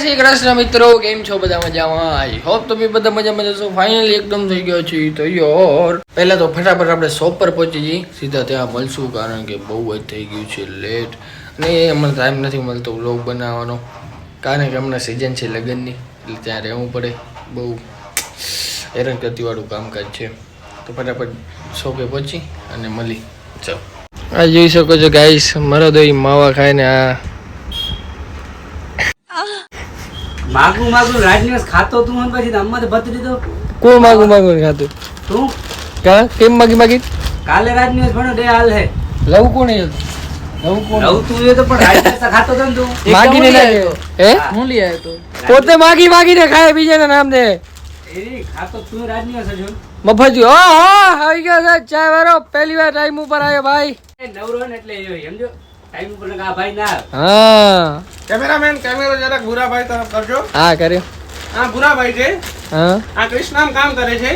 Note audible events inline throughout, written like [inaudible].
શ્રી કૃષ્ણ મિત્રો, કેમ છો બધા મજામાં? આઈ હોપ તમે બધા મજામાં જશો ફાઇનલી એકદમ થઈ ગયો છે તો યોર પહેલા તો ફટાફટ આપણે શોપ પર પહોંચી જઈએ. સીધા ત્યાં મળશું, કારણ કે બહુ જ થઈ ગયું છે લેટ અને હમણાં ટાઈમ નથી મળતો વ્લોગ બનાવવાનો, કારણ કે હમણાં સિઝન છે લગ્નની, એટલે ત્યાં રહેવું પડે. બહુ હેરાન કરતીવાળું કામકાજ છે. તો ફટાફટ શોપે પહોંચી અને મળી ચાલો આ જોઈ શકો છો ગાઈસ મારો દોઈ માવા ખાઈને આ માગું માગું રાજનિવાસ ખાતો તું અને પછી અમ્મા તો બત દો કો માગું માગું ખાતું? તું? કા? કેમ માગી માગી? કાલે રાજનિવાસ ભણો ડે હાલ હે. લવ કોણ હે લવ કોણ? લવ તું એ તો પણ રાજનિવાસ તો ખાતો ને તું. માગીને લાગે હે હું? લઈ આવ્યો તો? પોતે માગી માગીને ખાય બીજાના નામ દે. એરી ખાતો તું રાજનિવાસ હજો? મફજી હા હા આવી ગયો સાહેબ ચા વાળો. પહેલી વાર ટાઈમ ઉપર આવ્યો ભાઈ. એ નવરો એટલે એ સમજો? ટાઈમ ઉપર ને આ ભાઈ ના. હા. કેમેરામેન કેમેરો જરાક ભૂરાભાઈ તરફ કરજો. હા કર્યો. આ ભૂરાભાઈ છે. હા. આ કૃષ્ણામ કામ કરે છે.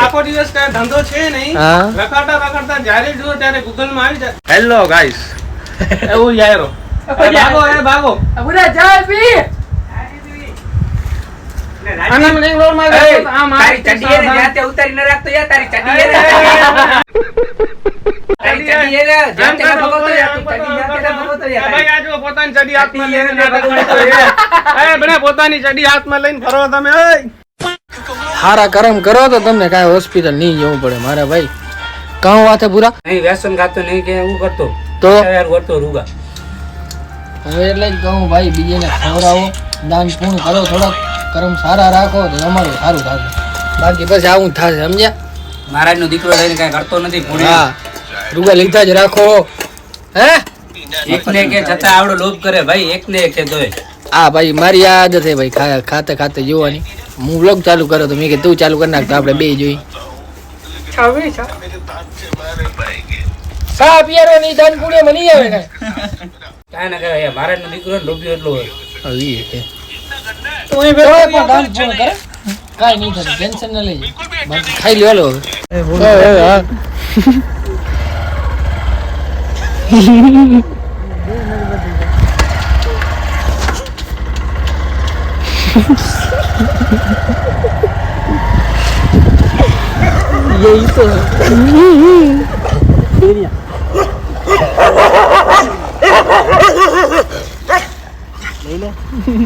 આખો દિવસ કઈ ધંધો છે નહીં. હા. રખડતા રખડતા જ્યારે જુઓ ત્યારે ગૂગલમાં આવી જાય. હેલો ગાઈસ એવું યારો ભાગો એ ભાગો. ભૂરા જાય પી આનંદમાં આ મારી ઉતારી ન રાખતો યાર તારી ચડ્ડી [laughs] [laughs] [laughs] પોતાની ચડી હાથમાં લઈને એ બને પોતાની ચડી હાથમાં લઈને ફરો તમે ઓય. હારા કરમ કરો તો તમને કાંઈ હોસ્પિટલ નહીં જવું પડે મારા ભાઈ. કાં વાત પૂરા નહીં વ્યસન ખાતો નહીં કે હું કરતો. તો? કરતો રૂગા. હવે એટલે જ કહું ભાઈ બીજાને ખવડાવો દાન પૂર્ણ કરો થોડોક કરમ સારા રાખો તો તમારું સારું થશે. બાકી પછી આવું થશે સમજ્યા? મહારાજ નો દીકરો થઈને કઈ કરતો નથી હા. રૂગા લીધા જ રાખો. હે? એકને કે છતાં આવડો લોભ કરે ભાઈ એકને એક કે તોય આ ભાઈ મારી યાદ આદત છે ભાઈ ખાતે ખાતે જોવાની. હું વ્લોગ ચાલુ કરો તો મેં કે તું ચાલુ કરી નાખ તો આપણે બે જોઈ. સા પિયારો ની દાન પુણ્ય મની આવે ને કાંઈ ના કરે મહારાજ નો દીકરો ને લોભ્યો એટલો હોય. આવી કે. તો એ પણ દાન પૂર્ણ કરે? કાઈ નહીં થતું ટેન્શન ન લઈ ખાઈ લ્યો હવે. એ, એ, હા. यही तो है Hmm,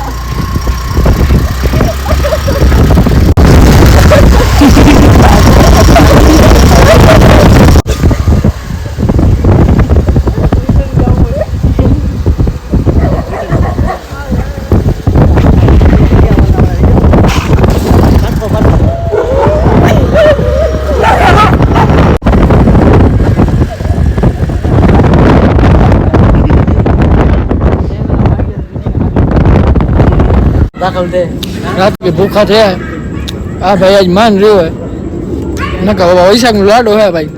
દાખલ દે ભૂખા થયા. આ ભાઈ આજ માન રહ્યો હે નકા બાબા વૈશાખનું લાડો હે ભાઈ.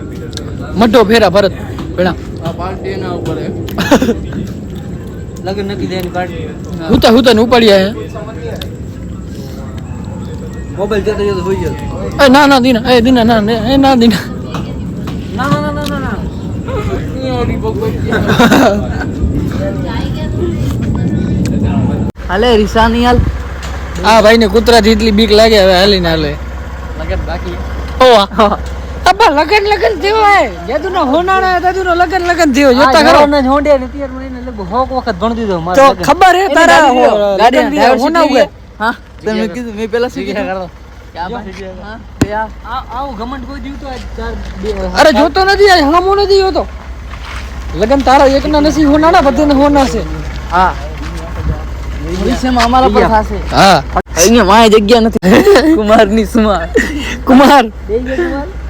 મઢો ફેરા ભરત. પેણા [laughs] લગ્ન નથી દે હુતા હુતા ને ઉપાડ્યા હે. મોબાઈલ જતો જતો હોઈ ગયો. એ ના ના દીના. એ દીના ના એ ના દીના. ના ના ના ના ના [laughs] [laughs] હાલે રિસા નહીં હાલ. આ ભાઈ ને કૂતરાથી એટલી બીક લાગે હવે હાલીને હાલે. લગન બાકી. ઓ અબ્બા લગન લગન થયો હે. જેદુ નો હોનાણા જાદુ નો લગન લગન થયો. જોતા ખરો? ને જોંડે ને તિયર મને લગભગ હોક વખત ભણ દીધો મારે તો ખબર હે તારા ગાડી હોના ઉગે. હા. તમે કીધું મે પેલા શીખી ગયા હા, તે આ- આ- આવું ઘમંડ કોઈ દીધું આજ ચાર બે- અરે જોતો નથી આ હામો નથી જોતો. લગન તારા એકના નથી હોનાણા બધાને હોના છે. હા. ભવિષ્યમાં અમારા પર થશે. હા. અહીંયા માય જગ્યા નથી. [laughs] કુમાર. ની સુમાર કુમાર?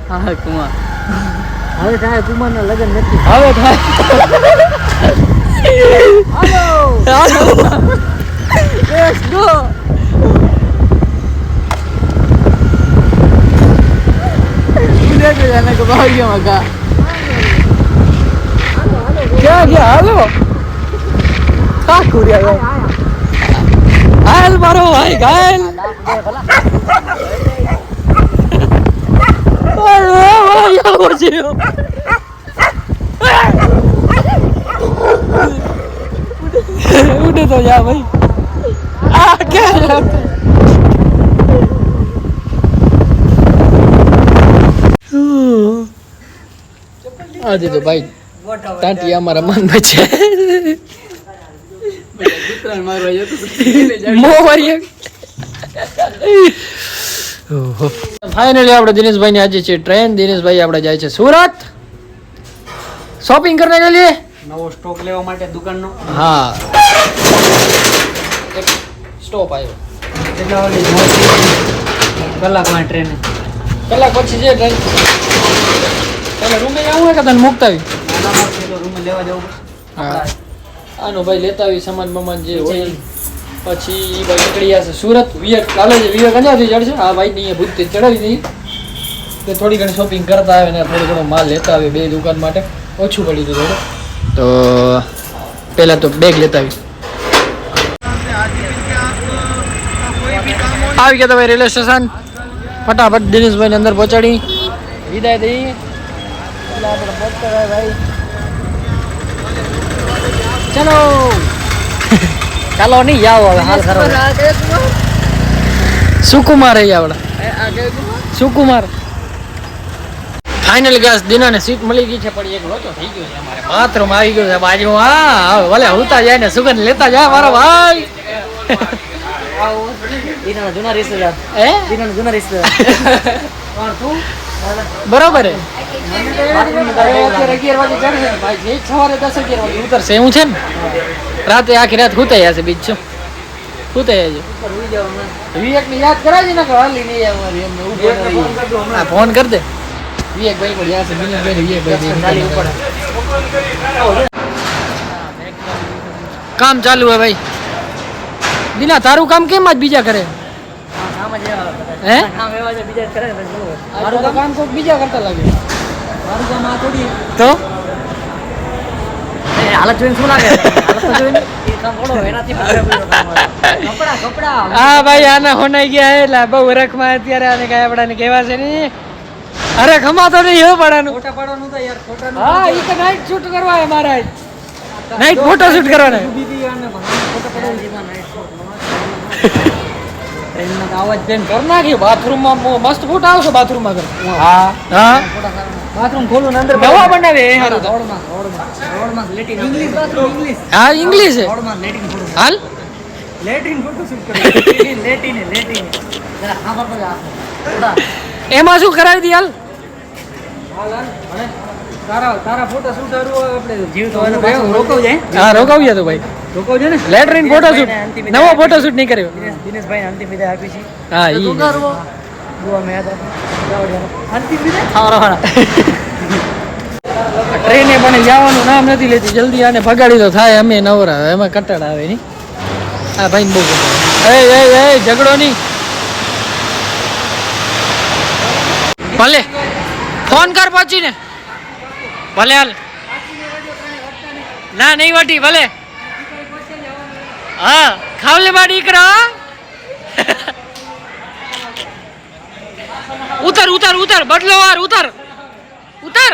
હા કુમાર. હવે થાય કુમારના લગ્ન નથી. હવે થાય. ગયા? હાલો. કા કુર્યા હાલ મારો ભાઈ ઘાયલ ઉડે તો જા ભાઈ. આ ક્યાં આજે તો ભાઈ ટાંટી અમારા મનમાં છે ઉત્તરાયણ મારવા જતો તો ફાઇનલી આપણે દિનેશભાઈ ની આજે છે ટ્રેન દિનેશભાઈ આપણે જાય છે સુરત. શોપિંગ કરને કે લીએ નવો સ્ટોક લેવા માટે દુકાનનો. હા. સ્ટોપ આવ્યો કેટલા વાગે કલાકમાં ટ્રેન કલાક પછી છે ટ્રેન તમે રૂમે હોય કે તને મુક્તા આવી રૂમે લેવા જવું હા. આનો ભાઈ લેતા આવી સમાન બમાન જે હોય. પછી એ ભાઈ નીકળી જશે સુરત. વિવેક કાલે જ વિવેક અહીંયાથી ચડશે. આ ભાઈ અહીંયા ભૂતથી ચડાવી દઈ કે થોડી ઘણી શોપિંગ કરતા આવે ને થોડો ઘણો માલ લેતા આવે બે દુકાન માટે. ઓછું પડી હતું થોડું. તો પહેલાં તો બેગ લેતા આવી. આવી ગયા તમે રેલવે સ્ટેશન. ફટાફટ દિનેશભાઈને અંદર પહોંચાડી. વિદાય દઈ આપણે પહોંચતા ભાઈ. ચલો. ચાલો નહીં જાઓ હવે હાલ ખરો સુકુમાર રહી આપણે સુકુમાર. ફાઇનલ ગેસ દિનાને સીટ મળી ગઈ છે પણ એક લોચો થઈ ગયો છે અમારે. બાથરૂમ આવી ગયું છે બાજુ. હા હવે ભલે હુતા જાય ને સુગંધ લેતા જાય મારો ભાઈ. દીનાના જૂના રિશ્તેદાર. હે? દીનાના જૂના રિશ્તેદાર. [laughs] બરોબર હે અત્યારે અગિયાર વાગે ચડશે ને ભાઈ જે સવારે દસ અગિયાર વાગે ઉતરશે એવું છે ને? રાતે આખી રાત હુતાઈ જશે બીજ શું? હુતાઈ જજો. વિવેક ને યાદ કરાવી ને કે હાલી નહીં આવવાની એમને ઊભો ન રહી. હા ફોન કર દે. વિવેક ભાઈ પણ જશે વિનોદભાઈ ને વિવેક ભાઈ કામ ચાલુ હે ભાઈ. દિના તારું કામ કેમ આજ બીજા કરે કામ જ એવા બધા. હે? કામ એવા છે બીજા કરે ને પછી બરોબર. મારું કામ કોઈક બીજા કરતા લાગે. મારું કામ આ થોડી તો? હાલત જોઈને શું લાગે? હાલત તો જોઈને એ કામ થોડો એનાથી પણ વધારે બધું કામ આવે. કપડા કપડા. હા ભાઈ આના હોનાઈ ગયા એટલે બહુ રખમાં અત્યારે આને કાંઈ આપણાને કહેવા છે નહીં. અરે ખમાતો નહીં હો પડાનું. ફોટા પાડવાનું તો યાર ફોટા હા ઈ તો નાઈટ શૂટ કરવા હે મારા નાઈટ ફોટો શૂટ કરવાના ટ્રેનનો તો અવાજ બેન કર નાખી બાથરૂમમાં બહુ મસ્ત ફોટો આવશે બાથરૂમમાં કર હા. હા? બાથરૂમ ખોલું અંદર નવા બનાવે એ હારું રોડમાં રોડમાં રોડમાં લેટિન ઇંગ્લિશ બાથરૂમ ઇંગ્લિશ હા ઇંગ્લિશ છે. રોડમાં લેટિન ફોટો હાલ? લેટિન ફોટો શૂટ કરો લેટિન લેટિન જરા ખબર એમાં શું કરાવી દી હાલ? તારા તારા ફોટા શૂટ કરવું આપણે જીવ તો રોકાવ જાય. હા રોકાવ્યા તો ભાઈ. રોકવ લેટરિન ફોટો શૂટ નવો ફોટો શૂટ નહીં કર્યો. દિનેશભાઈ અંતિમ વિદાય આપી છે. હા ઈ. અંતિમ વિદાય? ટ્રેને પણ જવાનું નામ નથી લેતી. જલ્દી આને ભગાડી તો થાય અમે નવરા. એમાં કટાડ આવે નહીં. આ ભાઈ બહુ એ એ એ ઝઘડો નહીં. ભલે. ફોન કર પહોંચીને. ભલે હાલ. ના નહીં વટી. ભલે. હા ખાવલે માં દીકરા. ઉતર ઉતર ઉતર બદલો વાર ઉતર. ઉતર.